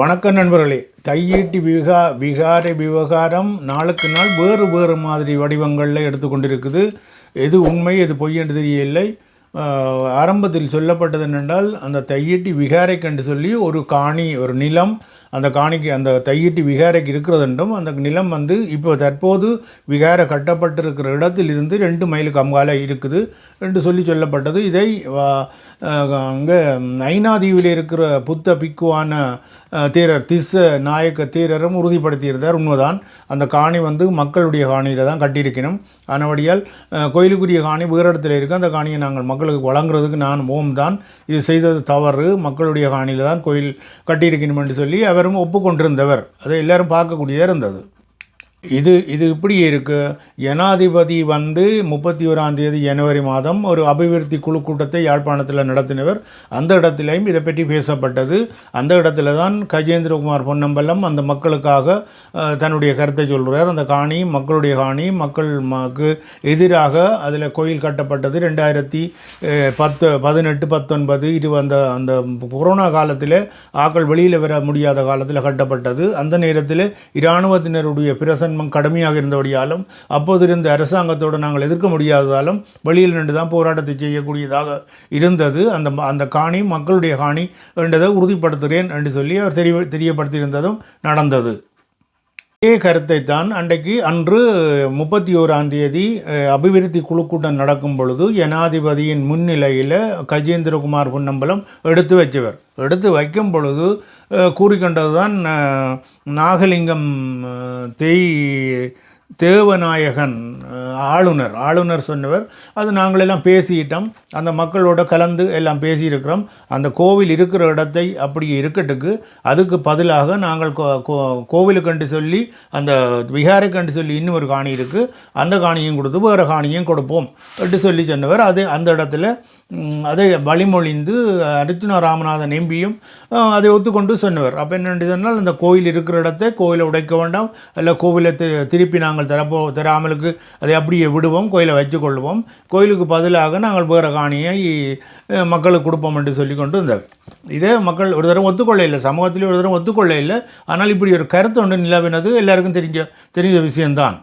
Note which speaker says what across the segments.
Speaker 1: வணக்கம் நண்பர்களே. தையீட்டி விகா விகார விவகாரம் நாளுக்கு நாள் வேறு வேறு மாதிரி வடிவங்களில் எடுத்துக்கொண்டிருக்குது. எது உண்மை எது பொய் என்று தெரியவில்லை. ஆரம்பத்தில் சொல்லப்பட்டது என்னென்றால் அந்த தையீட்டி விகாரைக்கு என்று சொல்லி ஒரு காணி ஒரு நிலம் அந்த காணிக்கு அந்த தையீட்டி விகாரைக்கு இருக்கிறது என்றும் அந்த நிலம் வந்து இப்போ தற்போது விகாரை கட்டப்பட்டிருக்கிற இடத்திலிருந்து ரெண்டு மைலுக்கு அம்கால இருக்குது என்று சொல்லி சொல்லப்பட்டது. இதை அங்கே ஐநாதீவில் இருக்கிற புத்த பிக்குவான தேரர் திஸ் நாயக்க தேரரும் உறுதிப்படுத்தியிருந்தார். உண்மைதான். அந்த காணி வந்து மக்களுடைய காணியில் தான் கட்டியிருக்கணும். ஆனபடியால் கோயிலுக்குரிய காணி வேறு இடத்துல இருக்குது அந்த காணியை நாங்கள் மக்களுக்கு வழங்குறதுக்கு நான் ஓம் தான் இது செய்தது தவறு. மக்களுடைய காணியில் தான் கோயில் கட்டியிருக்கணும் என்று சொல்லி அவரும் ஒப்புக்கொண்டிருந்தவர். அதை எல்லாரும் பார்க்கக்கூடியதாக இருந்தது. இது இது இப்படி இருக்குது ஜனாதிபதி வந்து முப்பத்தி ஓராம் தேதி ஜனவரி மாதம் ஒரு அபிவிருத்தி குழு கூட்டத்தை யாழ்ப்பாணத்தில் நடத்தினவர். அந்த இடத்திலையும் இதை பற்றி பேசப்பட்டது. அந்த இடத்துல தான் கஜேந்திரகுமார் பொன்னம்பலம் அந்த மக்களுக்காக தன்னுடைய கருத்தை சொல்கிறார் அந்த காணி மக்களுடைய காணி மக்கள் மக்கு எதிராக அதில் கோயில் கட்டப்பட்டது. ரெண்டாயிரத்தி பத்து பதினெட்டு பத்தொன்பது இது அந்த அந்த கொரோனா காலத்தில் ஆக்கள் வெளியில் வர முடியாத காலத்தில் கட்டப்பட்டது. அந்த நேரத்தில் இராணுவத்தினருடைய தன்மம் கடுமையாக இருந்தபடியாலும் அப்போது இருந்த அரசாங்கத்தோடு நாங்கள் எதிர்க்க முடியாததாலும் வெளியில் நின்று தான் போராட்டத்தை செய்யக்கூடியதாக இருந்தது. அந்த அந்த காணி மக்களுடைய காணி என்றதை உறுதிப்படுத்துகிறேன் என்று சொல்லி அவர் தெரிய தெரியப்படுத்தியிருந்ததும் நடந்தது. இதே கருத்தை தான் அன்றைக்கு அன்று முப்பத்தி ஓராம் தேதி அபிவிருத்தி குழு கூட்டம் நடக்கும் பொழுது ஜனாதிபதியின் முன்னிலையில் கஜேந்திரகுமார் பொன்னம்பலம் எடுத்து வச்சவர். எடுத்து வைக்கும் பொழுது கூறிக்கொண்டது தான் நாகலிங்கம் தேய் தேவநாயகன் ஆளுநர். ஆளுநர் சொன்னவர் அது நாங்களெல்லாம் பேசிட்டோம். அந்த மக்களோட கலந்து எல்லாம் பேசியிருக்கிறோம். அந்த கோவில் இருக்கிற இடத்தை அப்படி இருக்கட்டுக்கு. அதுக்கு பதிலாக நாங்கள் கோ- கோ- கோவிலுக்கண்டு சொல்லி அந்த விகாரைக்கண்டு சொல்லி இன்னும் ஒரு காணி இருக்குது அந்த காணியும் கொடுத்து வேறு காணியும் கொடுப்போம். என்று சொல்லி சொன்னவர். அது அந்த இடத்துல அதை வழிமொழிந்து அர்ஜுன ராமநாதன் எம்பியும் அதை ஒத்துக்கொண்டு சொன்னவர். அப்போ என்ன சொன்னால் அந்த கோயில் இருக்கிற இடத்தை கோயிலை உடைக்க வேண்டாம். இல்லை கோவிலை திருப்பி நாங்கள் தரப்போ தராமலுக்கு அதை அப்படியே விடுவோம் கோயிலை வச்சுக்கொள்வோம் கோயிலுக்கு பதிலாக நாங்கள் வேறு காணியை மக்களுக்கு கொடுப்போம் என்று சொல்லி கொண்டு இருந்தார் இதே மக்கள் ஒரு தடவை ஒத்துக்கொள்ள இல்லை சமூகத்திலே ஒரு தடவை ஒத்துக்கொள்ள இல்லை ஆனால் இப்படி ஒரு கருத்து ஒன்று நிலவினது எல்லாருக்கும் தெரிஞ்ச தெரிஞ்ச விஷயம்தான்.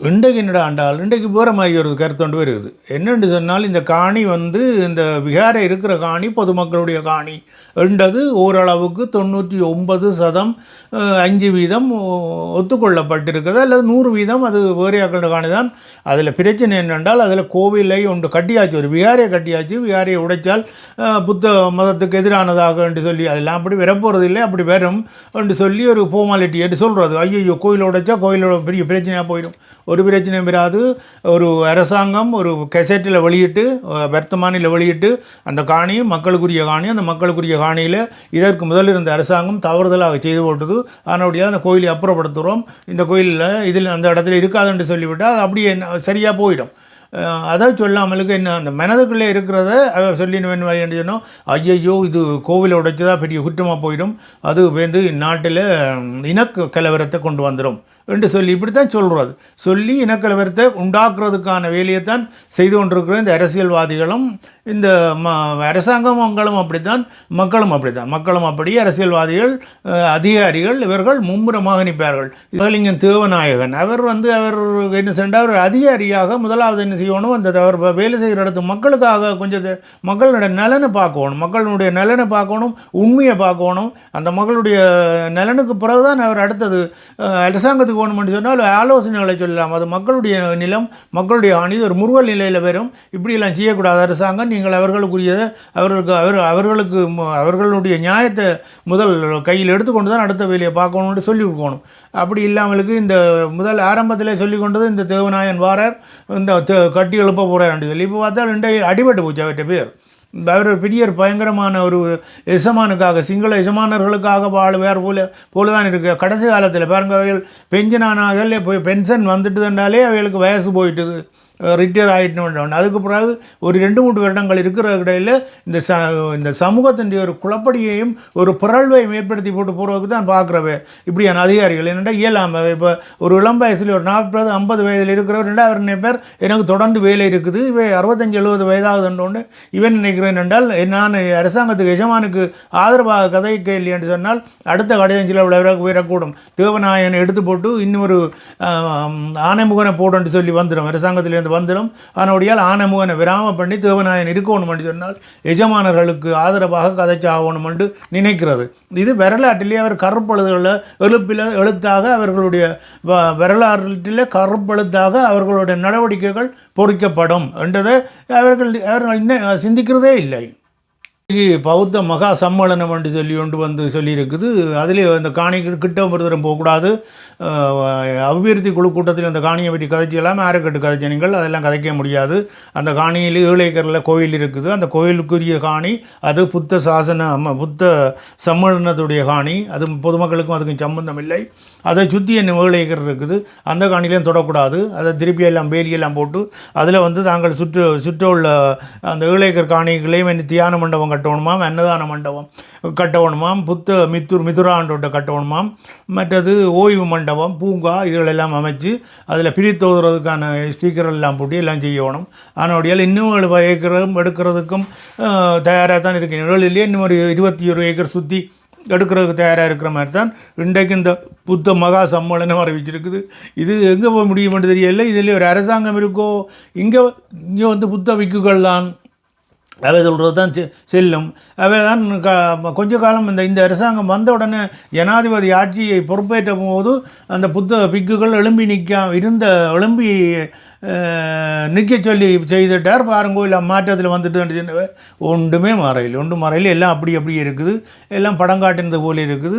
Speaker 1: இன்றைக்கு என்னடா ஆண்டால் இன்றைக்கு போகிற மாதிரி ஒரு கருத்தொண்டு வருது என்னென்று சொன்னால் இந்த காணி வந்து இந்த விகாரை இருக்கிற காணி பொதுமக்களுடைய காணி. என்றது ஓரளவுக்கு தொண்ணூற்றி ஒன்பது சதம் அஞ்சு வீதம் ஒத்துக்கொள்ளப்பட்டிருக்கிறது. அல்லது நூறு வீதம் அது வேறையாக்களோட காணி தான். அதில் பிரச்சனை என்னென்றால் அதில் கோவிலை ஒன்று கட்டியாச்சு. ஒரு விகாரியை கட்டியாச்சு. விகாரியை உடைச்சால் புத்த மதத்துக்கு எதிரானதாக என்று சொல்லி அதெல்லாம் அப்படி வரப்போகிறது இல்லை அப்படி வரும் என்று சொல்லி ஒரு ஃபார்மாலிட்டி என்று சொல்கிறது ஐயோ கோயில் உடைச்சா கோயிலோட பெரிய பிரச்சனையாக போயிடும். ஒரு பிரச்சனையும் வராது. ஒரு அரசாங்கம் ஒரு கெசட்டில் வெளியிட்டு வர்த்தமானியில் வெளியிட்டு அந்த காணி மக்களுக்குரிய காணி அந்த மக்களுக்குரிய காணியில் இதற்கு முதல் இருந்த அரசாங்கம் தவறுதலாக செய்து போட்டது அதனுடைய அந்த கோயிலை அப்புறப்படுத்துகிறோம் இந்த கோயிலில் இதில் அந்த இடத்துல இருக்காதுன்னு சொல்லிவிட்டால் அது அப்படியே சரியாக போயிடும். அதை சொல்லாமலுக்கு என்ன அந்த மனதுக்குள்ளே இருக்கிறத சொல்லி சொல்லினவன் என்று சொன்னோம். ஐயையோ இது கோவிலை உடைச்சதா பெரிய குற்றமாக போயிடும். அது வந்து நாட்டில் இனக்கு கலவரத்தை கொண்டு வந்துடும் என்று சொல்லி இப்படித்தான் சொல்கிறது சொல்லி இனக்கலவரத்தை உண்டாக்குறதுக்கான வேலையை தான் செய்து கொண்டிருக்கிற இந்த அரசியல்வாதிகளும் இந்த ம அரசாங்கங்களும் அப்படித்தான் மக்களும் அப்படித்தான். மக்களும் அப்படி அரசியல்வாதிகள் அதிகாரிகள் இவர்கள் மும்முரமாக நிற்பார்கள். சிவலிங்கம் தேவநாயகன் அவர் வந்து அவர் என்ன சென்றால் அவர் அதிகாரியாக முதலாவது என்ன செய்யணும்? அந்த அவர் வேலை செய்கிற இடத்து மக்களுக்காக கொஞ்சம் மக்களுடைய நலனை பார்க்கணும். மக்களுடைய நலனை பார்க்கணும் உண்மையை பார்க்கணும். அந்த மக்களுடைய நலனுக்கு பிறகுதான் அவர் அடுத்தது அரசாங்கத்துக்கு வேணும்னு சொன்னால் ஆலோசனைகளை சொல்லலாம். அது மக்களுடைய நிலம் மக்களுடைய அணி ஒரு முருகல் நிலையில் வரும். இப்படியெல்லாம் செய்யக்கூடாது அரசாங்கம். நீங்கள் அவர்களுக்குரியதை அவர்களுக்கு அவர் அவர்களுக்கு அவர்களுடைய நியாயத்தை முதல் கையில் எடுத்துக்கொண்டு தான் அடுத்த வேலையை பார்க்கணும்னு சொல்லி கொடுக்கணும் அப்படி இல்லாமலுக்கு இந்த முதல் ஆரம்பத்தில் சொல்லி கொண்டது இந்த தேவநாயன் வாரர். இந்த கட்டி எழுப்ப போகிறார் சொல்லி. இப்போ பார்த்தா ரெண்டு அடிபட்டு போச்சு அவர்கிட்ட பேர். அவர் பெரிய பயங்கரமான ஒரு எசமானுக்காக சிங்கள எசமானர்களுக்காக வாழுவார் போல போல தான் இருக்குது கடைசி காலத்தில் பாருங்கள் அவைகள் பென்ஷனானாக போய் பென்ஷன் வந்துட்டுதுன்றாலே அவைகளுக்கு வயசு போயிட்டுது. ரிட்டையர் ஆகிட்டு அதுக்கு பிறகு ஒரு ரெண்டு மூன்று வருடங்கள் இருக்கிற இடையில் இந்த ச இந்த சமூகத்தின் ஒரு குழப்படியையும் ஒரு பிறழ்வையும் ஏற்படுத்தி போட்டு போகிறதுக்கு தான் பார்க்குறவே இப்படியான அதிகாரிகள். என்னென்னா இயலாமல் இப்போ ஒரு இளம் வயசில் ஒரு நாற்பது ஐம்பது வயதில் இருக்கிறவர் ரெண்டாயிரம் நிறைய பேர்? எனக்கு தொடர்ந்து வேலை இருக்குது. இவை அறுபத்தஞ்சு எழுபது வயதாகுதுன்னு இவன் நினைக்கிறேன் என்றால் நான் அரசாங்கத்துக்கு எஜமானுக்கு ஆதரவாக கதைக்க இல்லையென்று சொன்னால் அடுத்த கடையஞ்சில் உயரக்கூடும் தேவநாயனை எடுத்து போட்டு இன்னொரு ஆனைமுகனை போடுன்னு சொல்லி வந்துடும் அரசாங்கத்திலேருந்து அது வந்துடும். அதனுடையால் ஆனமுகனை விராம பண்ணி தேவநாயன் இருக்கணும் என்று சொன்னால் எஜமானர்களுக்கு ஆதரவாக கதைச்சாகணும் என்று நினைக்கிறது. இது வரலாற்றிலே அவர் கருப்பெழுதுகளில் எழுப்பில் எழுத்தாக அவர்களுடைய வரலாற்றில் கருப்பெழுத்தாக அவர்களுடைய நடவடிக்கைகள் பொறிக்கப்படும் என்றதை அவர்கள் அவர்கள் இன்னும் சிந்திக்கிறதே இல்லை. பௌத்த மகா சம்மேளனம் என்று சொல்லி கொண்டு வந்து சொல்லியிருக்குது. அதிலே அந்த காணி கிட்ட விருதம் போகக்கூடாது. அபிவிருத்தி குழு கூட்டத்தில் அந்த காணியை பற்றி கதைச்சி எல்லாமே ஆரக்கட்டு கதைச்சனிகள் அதெல்லாம் கதைக்க முடியாது. அந்த காணியில் ஏழைக்கரில் கோயில் இருக்குது. அந்த கோயிலுக்குரிய காணி அது புத்த சாசன புத்த சம்மேளனத்துடைய காணி. அது பொதுமக்களுக்கும் அதுக்கும் சம்பந்தம் இல்லை. அதை சுற்றி என்ன ஏழு இருக்குது. அந்த காணிலையும் தொடக்கூடாது. அதை திருப்பி எல்லாம் வேலியெல்லாம் போட்டு அதில் வந்து தாங்கள் சுற்று சுற்ற உள்ள அந்த ஏழு காணிகளையும் காணிகளையும் தியான மண்டபம் கட்டணுமாம் அன்னதான மண்டபம் கட்டணுமாம் புத்த மித்துர் மிதுராண்டோட்ட கட்டணுமாம் மற்றது ஓய்வு மண்டபம் பூங்கா இதுகளெல்லாம் அமைச்சு அதில் பிரித்தோதுறதுக்கான ஸ்பீக்கர் எல்லாம் போட்டு எல்லாம் செய்யணும். ஆனால் இன்னும் ஏக்கரும் எடுக்கிறதுக்கும் தயாராக தான் இருக்கேன். ஏழுலேயே இன்னும் ஒரு இருபத்தி ஒரு ஏக்கர் சுற்றி எடுக்கிறதுக்கு தயாராக இருக்கிற மாதிரி தான் இன்றைக்கு இந்த புத்த மகா சம்மேளனம் அறிவிச்சிருக்குது இது எங்கே போய் முடியுமென்று தெரியல இதில் ஒரு அரசாங்கம் இருக்கோ இங்கே இங்கே வந்து புத்த விக்குகள் தான் அவை சொல்கிறது தான் செல்லும். அவை தான் க கொஞ்ச காலம் இந்த இந்த அரசாங்கம் வந்த உடனே ஜனாதிபதி ஆட்சியை பொறுப்பேற்ற போது அந்த புத்த பிக்குகள் எழும்பி நிற்க இருந்த எழும்பி நிற்க சொல்லி செய்துட்டார். பாருங்கோயில் மாற்றத்தில் வந்துட்டு ஒன்றுமே மறையில். ஒன்றும் மறையில். எல்லாம் அப்படி அப்படி இருக்குது. எல்லாம் படம் காட்டினது போல இருக்குது.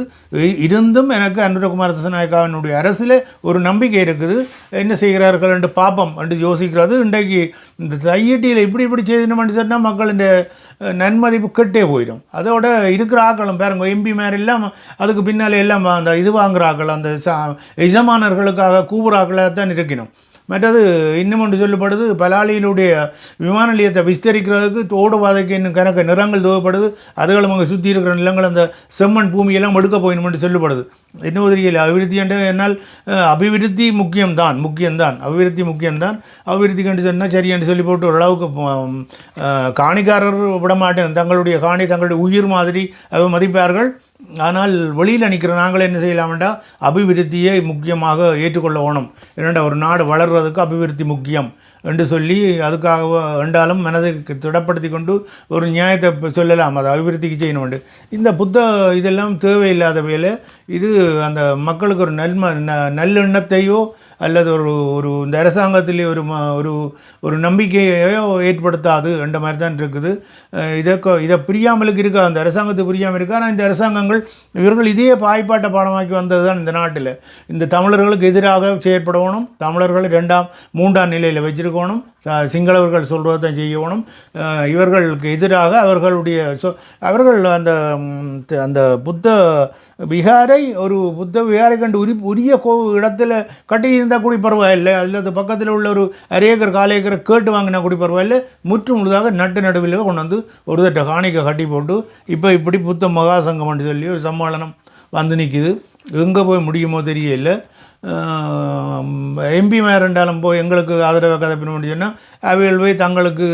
Speaker 1: இருந்தும் எனக்கு அனுரகுமார் தசநாயக்காவினுடைய அரசில் ஒரு நம்பிக்கை இருக்குது. என்ன செய்கிறார்கள் என்று பாப்பம் என்று யோசிக்கிறது. இன்றைக்கு இந்த தையீட்டியில் இப்படி இப்படி செய்தணும்னு சொன்னால் மக்களின் நன்மதிப்பு கெட்டே போயிடும். அதோட இருக்கிற ஆக்களும் பாருங்க எம்பி மேரெல்லாம் அதுக்கு பின்னால் எல்லாம் அந்த இது வாங்குகிற ஆக்கள் அந்த எஜமானர்களுக்காக கூவுறாக்களாக தான் இருக்கணும். மற்றது இன்னும் ஒன்று சொல்லப்படுது பலாலியிலுடைய விமான நிலையத்தை விஸ்தரிக்கிறதுக்கு தோடு பாதைக்கு இன்னும் கணக்கு நிறங்கள் தேவைப்படுது. அதுகளும் அங்கே சுற்றி இருக்கிற நிலங்கள் அந்த செம்மண் பூமியெல்லாம் எடுக்க போயிடும் சொல்லப்படுது. இன்னும் தெரியல அபிவிருத்தி என்று என்னால் அபிவிருத்தி முக்கியம்தான் முக்கியம்தான் அபிவிருத்தி முக்கியம்தான். அபிவிருத்தி கண்டு சொன்னால் சரி என்று சொல்லி போட்டு ஓரளவுக்கு காணிக்காரர் விடமாட்டேன். தங்களுடைய காணி தங்களுடைய உயிர் மாதிரி மதிப்பார்கள். ஆனால் வெளியில் நிற்கிற நாங்கள் என்ன செய்யலாம்டா அபிவிருத்தியை முக்கியமாக ஏற்றுக்கொள்ள வேணும். என்னென்னா ஒரு நாடு வளர்கிறதுக்கு அபிவிருத்தி முக்கியம் என்று சொல்லி அதுக்காக என்றாலும் மனதை திடப்படுத்தி கொண்டு ஒரு நியாயத்தை சொல்லலாம். அதை அபிவிருத்திக்கு செய்யணும் உண்டு இந்த புத்த இதெல்லாம் தேவையில்லாத வேலை. இது அந்த மக்களுக்கு ஒரு நன்ம நல்லெண்ணத்தையோ அல்லது ஒரு ஒரு இந்த அரசாங்கத்திலே ஒரு ஒரு ஒரு நம்பிக்கையோ ஏற்படுத்தாது என்ற மாதிரி தான் இருக்குது. இதை இதை புரியாமலுக்கு இருக்கா? அந்த அரசாங்கத்தை புரியாமல் இருக்கா? ஆனால் இந்த அரசாங்கங்கள் இவர்கள் இதே பாய்ப்பாட்டை பாடமாக்கி வந்தது தான் இந்த நாட்டில். இந்த தமிழர்களுக்கு எதிராக செயற்படணும். தமிழர்களை ரெண்டாம் மூன்றாம் நிலையில் வச்சிருக்கணும். சிங்களவர்கள் சொல்கிறது தான் செய்யணும் இவர்களுக்கு எதிராக அவர்களுடைய சொ அவர்கள் அந்த அந்த புத்த விகாரை ஒரு புத்த விகாரை கண்டு உரி உரிய கோ இடத்துல கட்டியிருந்தால் கூடி பரவாயில்லை. அதில் அது பக்கத்தில் உள்ள ஒரு அரையேக்கர் ஏக்கர் கேட்டு வாங்கினா கூடி பரவாயில்லை. முற்று முழுதாக நட்டு நடுவில் கொண்டு வந்து ஒரு தட்ட காணிக்கை கட்டி போட்டு இப்போ இப்படி புத்த மகாசங்கம் சொல்லி ஒரு சம்மேளனம் வந்து நிற்கிது எங்கே போய் முடியுமோ தெரியல. எம்பி மேரண்டாலும் போய் எங்களுக்கு ஆதரவாக கதை சொன்னால் அவைகள் போய் தங்களுக்கு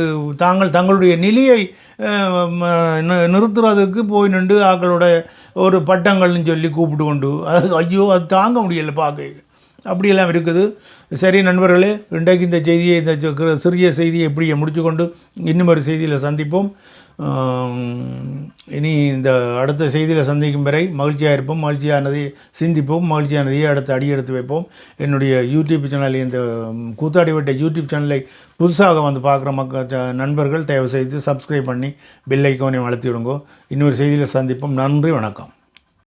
Speaker 1: தாங்கள் தங்களுடைய நிலையை நிறுத்துறதுக்கு போய் நின்று அவர்களோட ஒரு பட்டங்கள்னு சொல்லி கூப்பிட்டு கொண்டு அது ஐயோ அது தாங்க முடியலை பார்க்க. அப்படியெல்லாம் இருக்குது. சரி நண்பர்களே இன்றைக்கு இந்த செய்தியை இந்த சிறிய செய்தியை இப்படியே முடிச்சுக்கொண்டு இன்னும் ஒரு செய்தியில் சந்திப்போம். இனி இந்த அடுத்த செய்தியில் சந்திக்கும் வரை மகிழ்ச்சியாக இருப்போம். மகிழ்ச்சியானதை சிந்திப்போம். மகிழ்ச்சியானதையே அடுத்து அடி எடுத்து வைப்போம். என்னுடைய யூடியூப் சேனலை இந்த கூத்தாடி விட்ட யூடியூப் சேனலை புதுசாக வந்து பார்க்குற மக்கள் நண்பர்கள் தயவு செய்து சப்ஸ்கிரைப் பண்ணி பெல் ஐக்கோனை வளர்த்தி விடுங்கோ இன்னொரு செய்தியில் சந்திப்போம். நன்றி வணக்கம்.